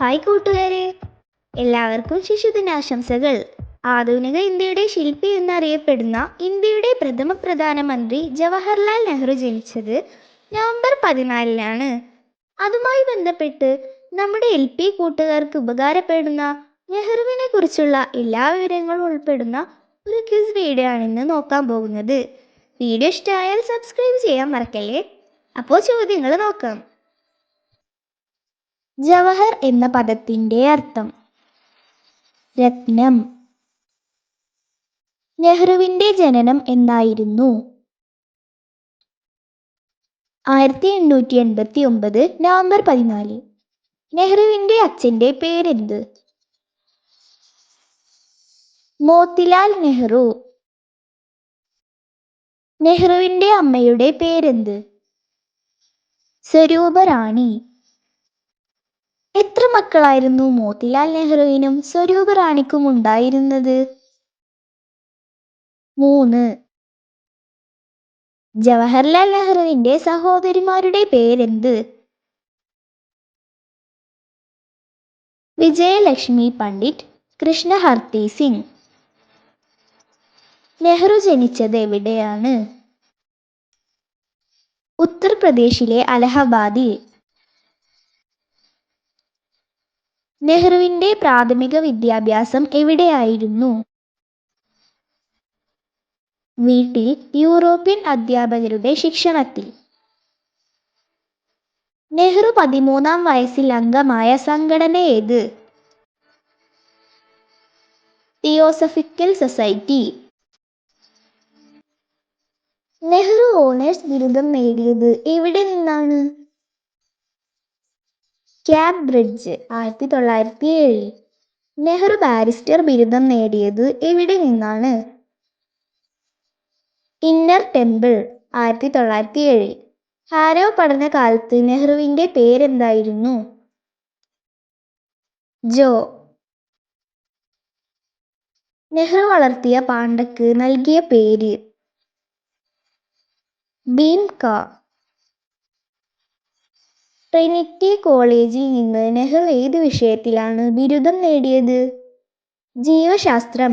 Hi കൂട്ടുകാരെ. എല്ലാവർക്കും ശിശുദിനാശംസകൾ. ആധുനിക ഇന്ത്യയുടെ ശില്പി എന്നറിയപ്പെടുന്ന ഇന്ത്യയുടെ പ്രഥമ പ്രധാനമന്ത്രി ജവഹർലാൽ നെഹ്റു ജനിച്ചത് നവംബർ പതിനാലിനാണ്. അതുമായി ബന്ധപ്പെട്ട് നമ്മുടെ എൽ പി കൂട്ടുകാർക്ക് ഉപകാരപ്പെടുന്ന നെഹ്റുവിനെ കുറിച്ചുള്ള എല്ലാ വിവരങ്ങളും ഉൾപ്പെടുന്ന ഒരു ക്വിസ് വീഡിയോ ആണ് ഇന്ന് നോക്കാൻ പോകുന്നത്. വീഡിയോ ഇഷ്ടമായാൽ സബ്സ്ക്രൈബ് ചെയ്യാൻ മറക്കല്ലേ? അപ്പോൾ ചോദ്യങ്ങൾ നോക്കാം. ജവഹർ എന്ന പദത്തിന്റെ അർത്ഥം. രത്നം. നെഹ്റുവിന്റെ ജനനം എന്നായിരുന്നു ആയിരത്തി എണ്ണൂറ്റി എൺപത്തി ഒമ്പത് നവംബർ പതിനാല്. നെഹ്റുവിന്റെ അച്ഛന്റെ പേരെന്ത്? മോത്തിലാൽ നെഹ്റു. നെഹ്റുവിന്റെ അമ്മയുടെ പേരെന്ത്? സ്വരൂപ റാണി. എത്ര മക്കളായിരുന്നു മോത്തിലാൽ നെഹ്റുവിനും സ്വരൂപ റാണിക്കും ഉണ്ടായിരുന്നത്? മൂന്ന്. ജവഹർലാൽ നെഹ്റുവിന്റെ സഹോദരിമാരുടെ പേരെന്ത്? വിജയലക്ഷ്മി പണ്ഡിറ്റ് കൃഷ്ണ ഹർത്തി സിംഗ്. നെഹ്റു ജനിച്ചത് എവിടെയാണ്? ഉത്തർപ്രദേശിലെ അലഹബാദിൽ. നെഹ്റുവിന്റെ പ്രാഥമിക വിദ്യാഭ്യാസം എവിടെയായിരുന്നു? വീട്ടിൽ യൂറോപ്യൻ അധ്യാപകരുടെ ശിക്ഷണത്തിൽ. നെഹ്റു പതിമൂന്നാം വയസ്സിൽ അംഗമായ സംഘടന ഏത്? Theosophical society. നെഹ്റു ഓണേഴ്സ് ബിരുദം നേടിയത് എവിടെ നിന്നാണ്? ക്യാംബ്രിഡ്ജ് ആയിരത്തി തൊള്ളായിരത്തി ഏഴ് നെഹ്റു ബാരിസ്റ്റർ ബിരുദം നേടിയത് എവിടെ നിന്നാണ്? ഇന്നർ ടെമ്പിൾ ആയിരത്തി തൊള്ളായിരത്തി ഏഴ് ഹാരോ പഠനകാലത്ത് നെഹ്റുവിന്റെ പേരെന്തായിരുന്നു? ജോ. നെഹ്റു വളർത്തിയ പാണ്ടക്ക് നൽകിയ പേര് ഭീംക. ട്രിനിറ്റി കോളേജിൽ നിന്ന് നെഹ്റു ഏത് വിഷയത്തിലാണ് ബിരുദം നേടിയത്? ജീവശാസ്ത്രം.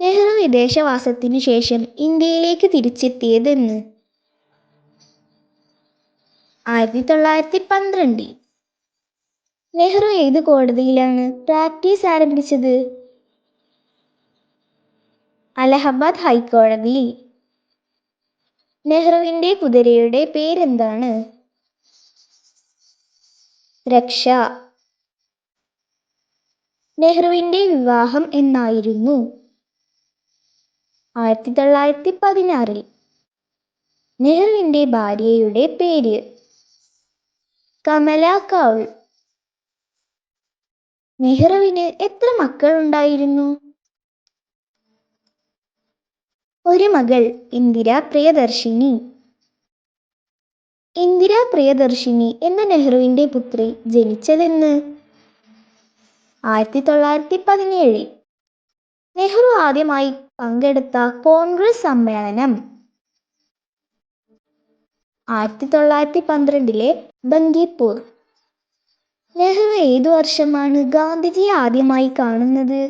നെഹ്റു വിദേശവാസത്തിനു ശേഷം ഇന്ത്യയിലേക്ക് തിരിച്ചെത്തിയതെന്ന്. ആയിരത്തി തൊള്ളായിരത്തി പന്ത്രണ്ടിൽ നെഹ്റു ഏത് കോടതിയിലാണ് പ്രാക്ടീസ് ആരംഭിച്ചത്? അലഹബാദ് ഹൈക്കോടതിയിൽ നെഹ്റുവിന്റെ കുതിരയുടെ പേരെന്താണ്? രക്ഷ. നെഹ്റുവിന്റെ വിവാഹം എന്നായിരുന്നു. ആയിരത്തി തൊള്ളായിരത്തി പതിനാറിൽ നെഹ്റുവിന്റെ ഭാര്യയുടെ പേര് കമല കൗൾ. നെഹ്റുവിന് എത്ര മക്കളുണ്ടായിരുന്നു? ഒരു മകൾ ഇന്ദിര പ്രിയദർശിനി. ഇന്ദിര പ്രിയദർശിനി എന്ന നെഹ്റുവിന്റെ പുത്രി ജനിച്ചതെന്ന്? ആയിരത്തി തൊള്ളായിരത്തി പതിനേഴ് നെഹ്റു ആദ്യമായി പങ്കെടുത്ത കോൺഗ്രസ് സമ്മേളനം. ആയിരത്തി തൊള്ളായിരത്തി പന്ത്രണ്ടിലെ ബങ്കിപ്പൂർ നെഹ്റു ഏതു വർഷമാണ് ഗാന്ധിജിയെ ആദ്യമായി കാണുന്നത്?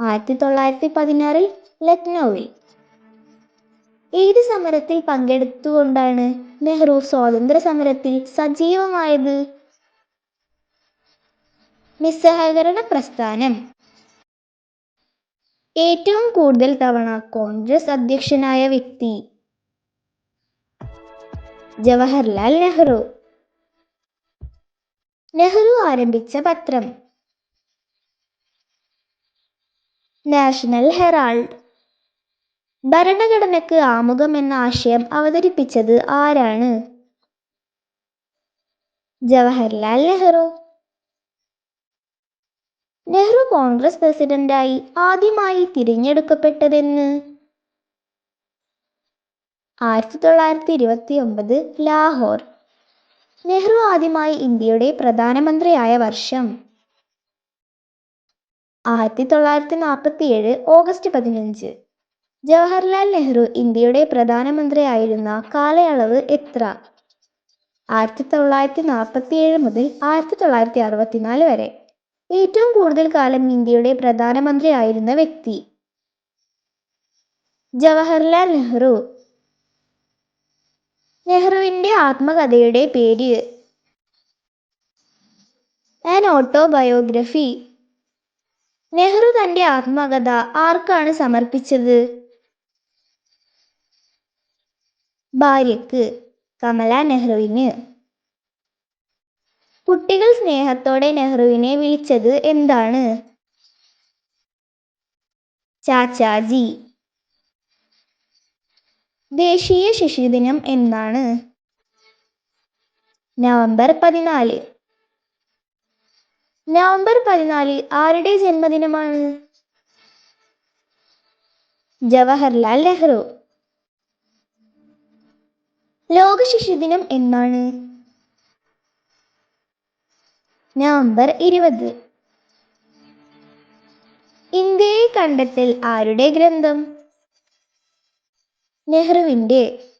ആയിരത്തി തൊള്ളായിരത്തി പതിനാറിൽ ലക്നൌവിൽ. ഏത് സമരത്തിൽ പങ്കെടുത്തുകൊണ്ടാണ് നെഹ്റു സ്വാതന്ത്ര്യ സമരത്തിൽ സജീവമായത്? നിസ്സഹകരണ പ്രസ്ഥാനം. ഏറ്റവും കൂടുതൽ തവണ കോൺഗ്രസ് അധ്യക്ഷനായ വ്യക്തി ജവഹർലാൽ നെഹ്റു. നെഹ്റു ആരംഭിച്ച പത്രം. National Herald. ഭരണഘടനയ്ക്ക് ആമുഖം എന്ന ആശയം അവതരിപ്പിച്ചത് ആരാണ്? ജവഹർലാൽ നെഹ്റു. നെഹ്റു കോൺഗ്രസ് പ്രസിഡന്റായി ആദ്യമായി തിരഞ്ഞെടുക്കപ്പെട്ടതെന്ന്? ആയിരത്തി തൊള്ളായിരത്തി ഇരുപത്തി ഒമ്പത് ലാഹോർ. നെഹ്റു ആദ്യമായി ഇന്ത്യയുടെ പ്രധാനമന്ത്രിയായ വർഷം. ആയിരത്തി തൊള്ളായിരത്തി നാൽപ്പത്തി ഏഴ് ഓഗസ്റ്റ് പതിനഞ്ച്. ജവഹർലാൽ നെഹ്റു ഇന്ത്യയുടെ പ്രധാനമന്ത്രി ആയിരുന്ന കാലയളവ് എത്ര? ആയിരത്തി തൊള്ളായിരത്തി നാൽപ്പത്തി ഏഴ് മുതൽ ആയിരത്തി തൊള്ളായിരത്തി അറുപത്തിനാല് വരെ. ഏറ്റവും കൂടുതൽ കാലം ഇന്ത്യയുടെ പ്രധാനമന്ത്രിയായിരുന്ന വ്യക്തി? ജവഹർലാൽ നെഹ്റു. നെഹ്റുവിന്റെ ആത്മകഥയുടെ പേര് ആൻ ഓട്ടോബയോഗ്രഫി. നെഹ്റു തന്റെ ആത്മകഥ ആർക്കാണ് സമർപ്പിച്ചത്? ഭാര്യക്ക് കമല നെഹ്റുവിന്. കുട്ടികൾ സ്നേഹത്തോടെ നെഹ്റുവിനെ വിളിച്ചത് എന്താണ്? ചാച്ചാജി. ദേശീയ ശിശുദിനം എന്നാണ്. നവംബർ പതിനാല്. നവംബർ പതിനാല് ആരുടെ ജന്മദിനമാണ്? ജവഹർലാൽ നെഹ്റു. ലോക ശിശുദിനം എന്നാണ്? നവംബർ ഇരുപത്. ഇന്ത്യയെ കണ്ടെത്തൽ ആരുടെ ഗ്രന്ഥം? നെഹ്റുവിന്റെ.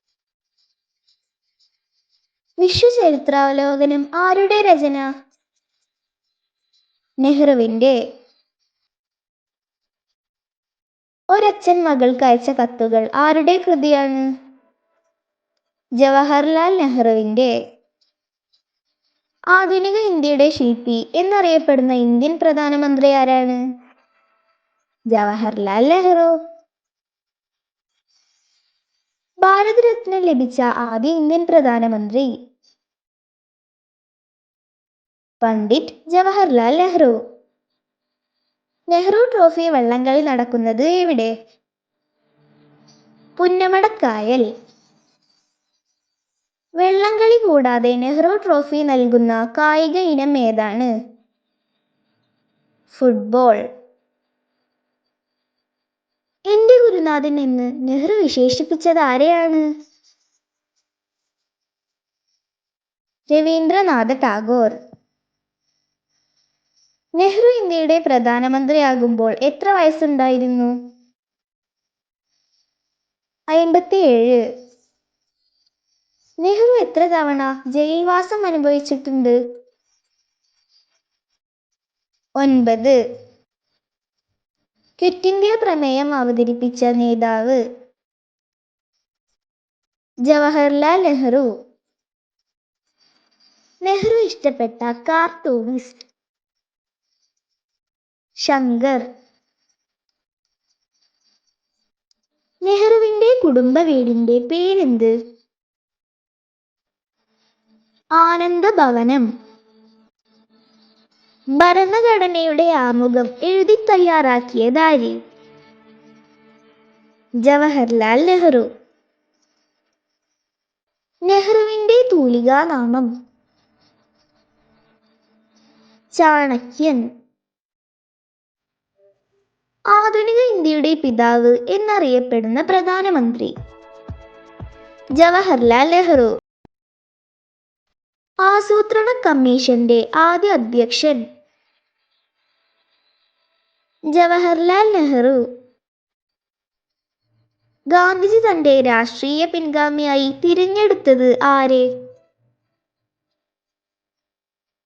വിശ്വചരിത്രാവലോകനം ആരുടെ രചന? നെഹ്റുവിന്റെ. ഒരച്ഛൻ മകൾക്ക് അയച്ച കത്തുകൾ ആരുടെ കൃതിയാണ്? ജവഹർലാൽ നെഹ്റുവിന്റെ ആധുനിക ഇന്ത്യയുടെ ശില്പി എന്നറിയപ്പെടുന്ന ഇന്ത്യൻ പ്രധാനമന്ത്രി ആരാണ്? ജവഹർലാൽ നെഹ്റു. ഭാരതരത്ന ലഭിച്ച ആദ്യ ഇന്ത്യൻ പ്രധാനമന്ത്രി പണ്ഡിറ്റ് ജവഹർലാൽ നെഹ്റു. നെഹ്റു ട്രോഫി വള്ളംകളി നടക്കുന്നത് എവിടെ? പുന്നമടക്കായൽ. വെള്ളംകളി കൂടാതെ നെഹ്റു ട്രോഫി നൽകുന്ന കായിക ഇനം ഏതാണ്? ഫുട്ബോൾ. എന്റെ ഗുരുനാഥൻ എന്ന് നെഹ്റു വിശേഷിപ്പിച്ചത് ആരെയാണ്? രവീന്ദ്രനാഥ ടാഗോർ. നെഹ്റു ഇന്ത്യയുടെ പ്രധാനമന്ത്രിയാകുമ്പോൾ എത്ര വയസ്സുണ്ടായിരുന്നു? അയിമ്പത്തിയേഴ്. നെഹ്റു എത്ര തവണ ജയിൽവാസം അനുഭവിച്ചിട്ടുണ്ട്? ഒൻപത്. ക്വിറ്റ് ഇന്ത്യ പ്രമേയം അവതരിപ്പിച്ച നേതാവ് ജവഹർലാൽ നെഹ്റു. നെഹ്റു ഇഷ്ടപ്പെട്ട കാർട്ടൂണിസ്റ്റ് ശങ്കർ. നെഹ്റുവിന്റെ കുടുംബ വീടിന്റെ പേരെന്ത്? ആനന്ദ ഭവനം ഭരണഘടനയുടെ ആമുഖം എഴുതി തയ്യാറാക്കിയതാര് ജവഹർലാൽ നെഹ്റു. നെഹ്റുവിന്റെ തൂലികാനാമം. ചാണക്യൻ. ആധുനിക ഇന്ത്യയുടെ പിതാവ് എന്നറിയപ്പെടുന്ന പ്രധാനമന്ത്രി. ജവഹർലാൽ നെഹ്റു. ആസൂത്രണ കമ്മീഷന്റെ ആദ്യ അധ്യക്ഷൻ. ജവഹർലാൽ നെഹ്റു. ഗാന്ധിജി തന്റെ രാഷ്ട്രീയ പിൻഗാമിയായി തിരഞ്ഞെടുത്തത് ആരെ?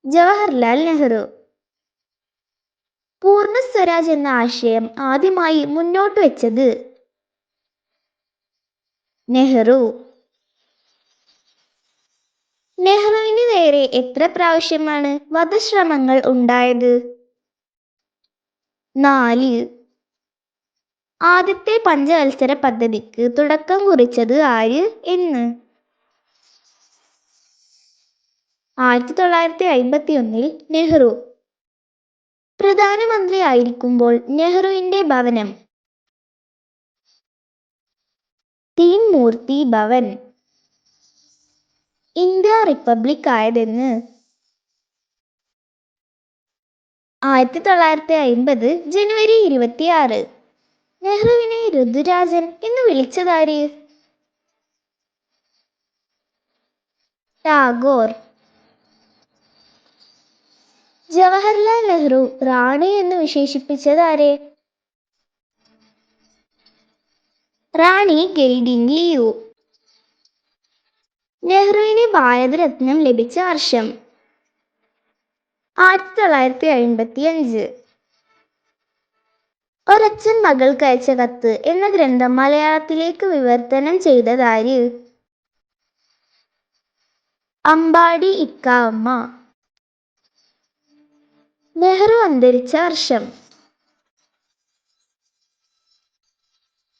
ജവഹർലാൽ നെഹ്റു. പൂർണ സ്വരാജ് എന്ന ആശയം ആദ്യമായി മുന്നോട്ട് വെച്ചത് നെഹ്റു. നെഹ്റുവിന് നേരെ എത്ര പ്രാവശ്യമാണ് വധശ്രമങ്ങൾ ഉണ്ടായത്? നാല്. ആദ്യത്തെ പഞ്ചവത്സര പദ്ധതിക്ക് തുടക്കം കുറിച്ചത് ആര് എന്ന്? ആയിരത്തി തൊള്ളായിരത്തി അയിമ്പത്തി ഒന്നിൽ നെഹ്റു. പ്രധാനമന്ത്രി ആയിരിക്കുമ്പോൾ നെഹ്റുവിന്റെ ഭവനം. തീൻമൂർത്തി ഭവൻ. ഇന്ത്യ റിപ്പബ്ലിക് ആയതെന്ന്. ആയിരത്തി തൊള്ളായിരത്തി അയിമ്പത് ജനുവരി ഇരുപത്തിയാറ്. നെഹ്റുവിനെ ഋതുരാജൻ എന്ന് വിളിച്ചതാര്? ടാഗോർ. ജവഹർലാൽ നെഹ്റു റാണി എന്ന് വിശേഷിപ്പിച്ചതാരെ? റാണി ഗെയ്ഡിൻ ലിയു നെഹ്റുവിന് ഭാരതരത്നം ലഭിച്ച വർഷം. ആയിരത്തി തൊള്ളായിരത്തി അൻപത്തി അഞ്ച് ഒരച്ഛൻ മകൾക്ക് അയച്ച കത്ത് എന്ന ഗ്രന്ഥം മലയാളത്തിലേക്ക് വിവർത്തനം ചെയ്തതാര്? അമ്പാടി ഇക്ക അമ്മ നെഹ്റു അന്തരിച്ച വർഷം.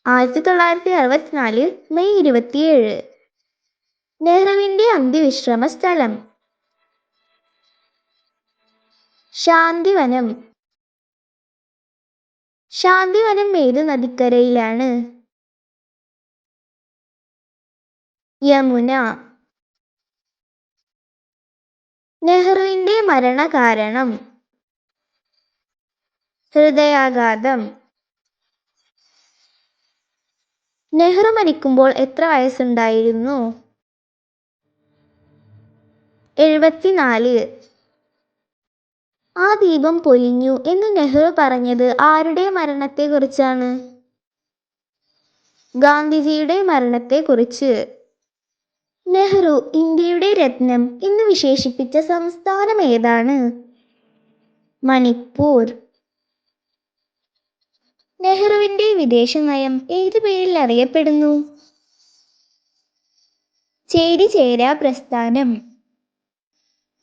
ആയിരത്തി തൊള്ളായിരത്തി അറുപത്തിനാല് മെയ് ഇരുപത്തിയേഴ്. നെഹ്റുവിന്റെ അന്ത്യവിശ്രമ സ്ഥലം ശാന്തിവനം. ശാന്തിവനം ഏത് നദിക്കരയിലാണ്? യമുന. നെഹ്റുവിന്റെ മരണകാരണം. ഹൃദയാഘാതം. നെഹ്റു മരിക്കുമ്പോൾ എത്ര വയസ്സുണ്ടായിരുന്നു? എഴുപത്തിനാല്. ആ ദീപം പൊലിഞ്ഞു എന്ന് നെഹ്റു പറഞ്ഞത് ആരുടെ മരണത്തെക്കുറിച്ചാണ്? ഗാന്ധിജിയുടെ മരണത്തെക്കുറിച്ച്. നെഹ്റു ഇന്ത്യയുടെ രത്നം എന്ന് വിശേഷിപ്പിച്ച സംസ്ഥാനം ഏതാണ്? മണിപ്പൂർ. നെഹ്റുവിന്റെ വിദേശ നയം ഏത് പേരിൽ അറിയപ്പെടുന്നു? ചേരി ചേരാ പ്രസ്ഥാനം.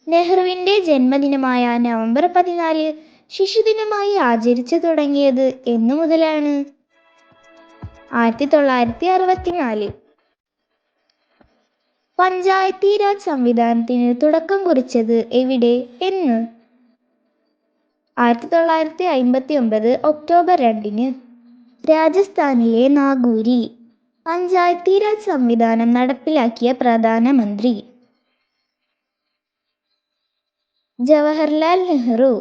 നെഹ്റുവിന്റെ ജന്മദിനമായ നവംബർ പതിനാല് ശിശുദിനമായി ആചരിച്ചു തുടങ്ങിയത് എന്നു മുതലാണ്. ആയിരത്തി തൊള്ളായിരത്തി അറുപത്തിനാല് പഞ്ചായത്തി രാജ് സംവിധാനത്തിന് തുടക്കം കുറിച്ചത് എവിടെ എന്ന്? ആയിരത്തി തൊള്ളായിരത്തി അമ്പത്തി ഒമ്പത് ഒക്ടോബർ രണ്ടിന് രാജസ്ഥാനിലെ നാഗൂരി പഞ്ചായത്തി രാജ് സംവിധാനം നടപ്പിലാക്കിയ പ്രധാനമന്ത്രി ജവഹർലാൽ നെഹ്റു